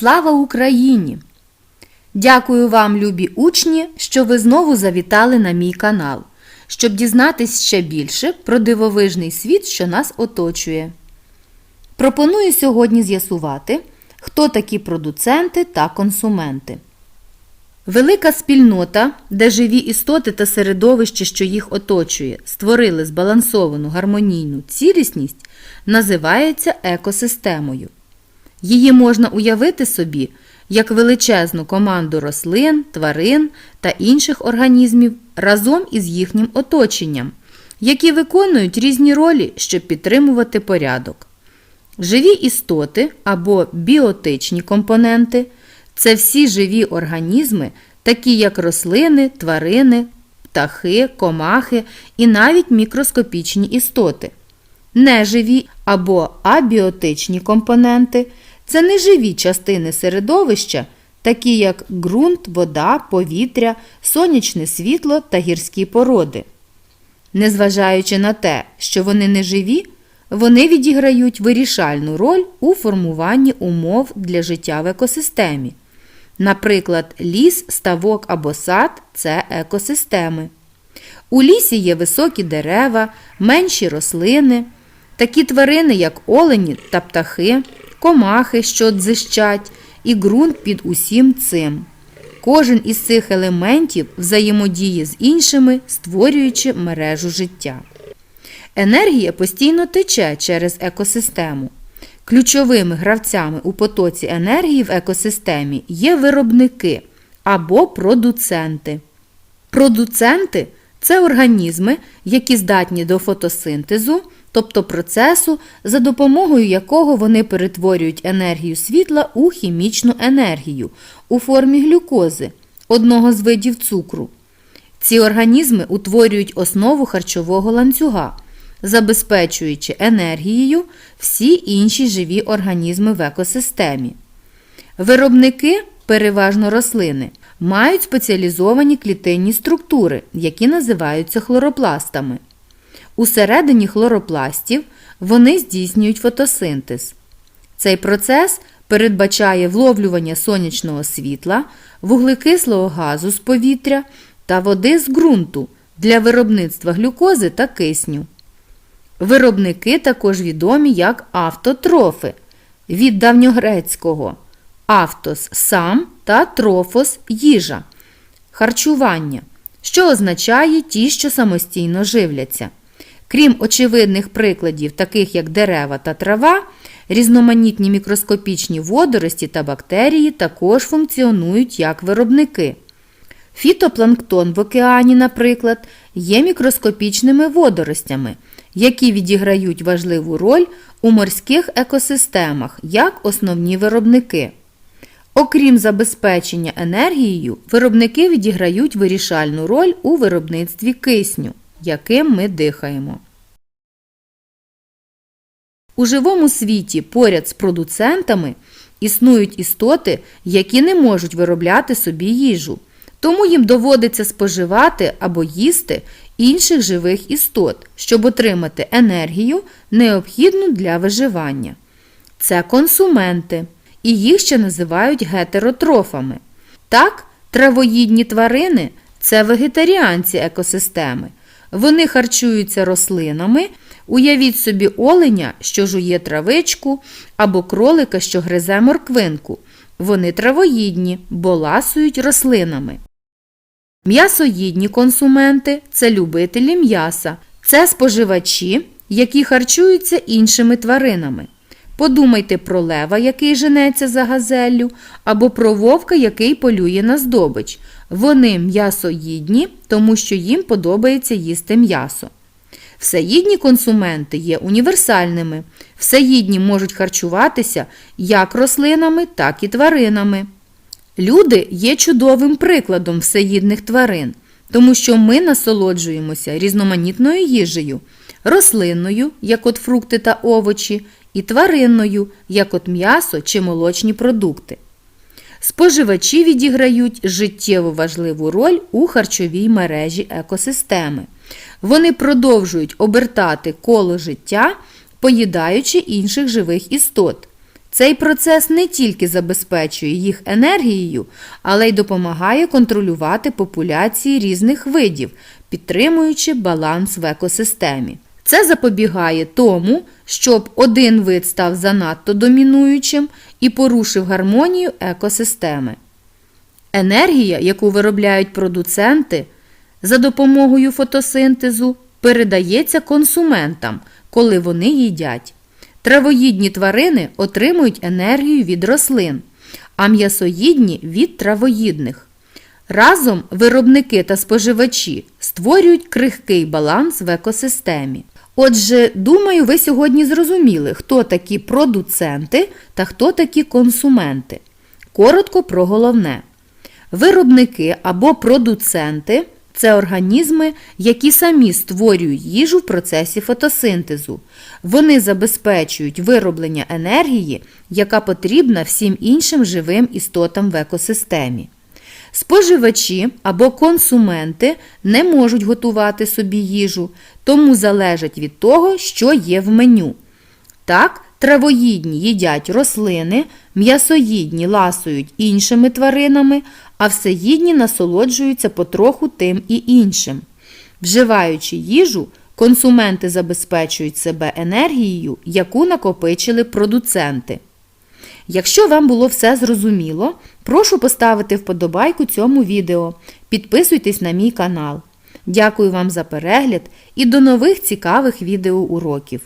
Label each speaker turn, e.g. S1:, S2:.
S1: Слава Україні! Дякую вам, любі учні, що ви знову завітали на мій канал, щоб дізнатись ще більше про дивовижний світ, що нас оточує. Пропоную сьогодні з'ясувати, хто такі продуценти та консументи. Велика спільнота, де живі істоти та середовище, що їх оточує, створили збалансовану гармонійну цілісність, називається екосистемою. Її можна уявити собі як величезну команду рослин, тварин та інших організмів разом із їхнім оточенням, які виконують різні ролі, щоб підтримувати порядок. Живі істоти або біотичні компоненти це всі живі організми, такі як рослини, тварини, птахи, комахи і навіть мікроскопічні істоти. Неживі або абіотичні компоненти це неживі частини середовища, такі як ґрунт, вода, повітря, сонячне світло та гірські породи. Незважаючи на те, що вони не живі, вони відіграють вирішальну роль у формуванні умов для життя в екосистемі. Наприклад, ліс, ставок або сад це екосистеми. У лісі є високі дерева, менші рослини, такі тварини, як олені та птахи, комахи, що дзищать, і ґрунт під усім цим. Кожен із цих елементів взаємодіє з іншими, створюючи мережу життя. Енергія постійно тече через екосистему. Ключовими гравцями у потоці енергії в екосистемі є виробники або продуценти. Продуценти це організми, які здатні до фотосинтезу, тобто процесу, за допомогою якого вони перетворюють енергію світла у хімічну енергію у формі глюкози, одного з видів цукру. Ці організми утворюють основу харчового ланцюга, забезпечуючи енергією всі інші живі організми в екосистемі. Виробники, переважно рослини, мають спеціалізовані клітинні структури, які називаються хлоропластами. Усередині хлоропластів вони здійснюють фотосинтез. Цей процес передбачає вловлювання сонячного світла, вуглекислого газу з повітря та води з ґрунту для виробництва глюкози та кисню. Виробники також відомі як автотрофи від давньогрецького автос сам та трофос їжа, харчування, що означає ті, що самостійно живляться. Крім очевидних прикладів, таких як дерева та трава, різноманітні мікроскопічні водорості та бактерії також функціонують як виробники. Фітопланктон в океані, наприклад, є мікроскопічними водоростями, які відіграють важливу роль у морських екосистемах як основні виробники. Окрім забезпечення енергією, виробники відіграють вирішальну роль у виробництві кисню, яким ми дихаємо. У живому світі поряд з продуцентами існують істоти, які не можуть виробляти собі їжу, тому їм доводиться споживати або їсти інших живих істот, щоб отримати енергію, необхідну для виживання. Це консументи, і їх ще називають гетеротрофами. Так, травоїдні тварини це вегетаріанці екосистеми. Вони харчуються рослинами. Уявіть собі оленя, що жує травичку, або кролика, що гризе морквинку. Вони травоїдні, бо ласують рослинами. М'ясоїдні консументи це любителі м'яса, це споживачі, які харчуються іншими тваринами. Подумайте про лева, який женеться за газеллю, або про вовка, який полює на здобич. Вони м'ясоїдні, тому що їм подобається їсти м'ясо. Всеїдні консументи є універсальними. Всеїдні можуть харчуватися як рослинами, так і тваринами. Люди є чудовим прикладом всеїдних тварин, тому що ми насолоджуємося різноманітною їжею, рослинною, як от фрукти та овочі, і тваринною, як от м'ясо чи молочні продукти. Споживачі відіграють життєво важливу роль у харчовій мережі екосистеми. Вони продовжують обертати коло життя, поїдаючи інших живих істот. Цей процес не тільки забезпечує їх енергією, але й допомагає контролювати популяції різних видів, підтримуючи баланс в екосистемі. Це запобігає тому, щоб один вид став занадто домінуючим і порушив гармонію екосистеми. Енергія, яку виробляють продуценти за допомогою фотосинтезу, передається консументам, коли вони їдять. Травоїдні тварини отримують енергію від рослин, а м'ясоїдні від травоїдних. Разом виробники та споживачі створюють крихкий баланс в екосистемі. Отже, думаю, ви сьогодні зрозуміли, хто такі продуценти та хто такі консументи. Коротко про головне. Виробники або продуценти це організми, які самі створюють їжу в процесі фотосинтезу. Вони забезпечують вироблення енергії, яка потрібна всім іншим живим істотам в екосистемі. Споживачі або консументи не можуть готувати собі їжу, тому залежать від того, що є в меню. Так, травоїдні їдять рослини, м'ясоїдні ласують іншими тваринами, а всеїдні насолоджуються потроху тим і іншим. Вживаючи їжу, консументи забезпечують себе енергією, яку накопичили продуценти. Якщо вам було все зрозуміло, прошу поставити вподобайку цьому відео. Підписуйтесь на мій канал. Дякую вам за перегляд і до нових цікавих відеоуроків!